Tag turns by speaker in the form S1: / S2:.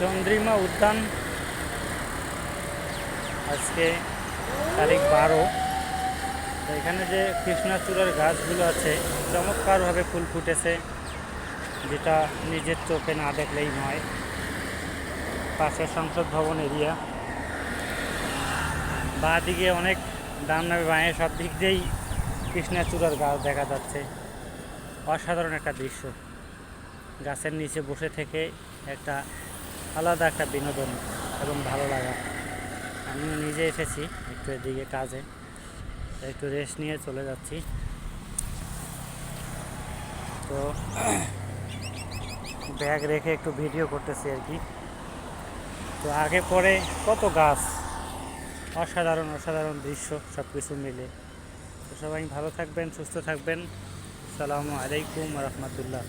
S1: চন্দ্রিমা উদ্যান। আজকে তারিখ বারো। এখানে যে কৃষ্ণাচূড়ার গাছগুলো আছে, চমৎকারভাবে ফুল ফুটেছে, যেটা নিজের চোখে না দেখলেই নয়। পাশে সংসদ ভবন এরিয়া। বাঁ দিকে অনেক ডান নামে বাঁয়ে, সব দিক দিয়েই কৃষ্ণাচূড়ার গাছ দেখা যাচ্ছে। অসাধারণ একটা দৃশ্য। গাছের নিচে বসে থেকে একটা আলাদা একটা বিনোদন এবং ভালো লাগা। আমিও নিজে এসেছি একটু এদিকে কাজে, একটু রেস্ট নিয়ে চলে যাচ্ছি। তো ব্যাগ রেখে একটু ভিডিও করতেছি আর কি। তো আগে পরে কত গাছ, অসাধারণ অসাধারণ দৃশ্য সব কিছু মিলে। তো সবাই ভালো থাকবেন, সুস্থ থাকবেন। সালামু আলাইকুম রহমতুল্লাহ।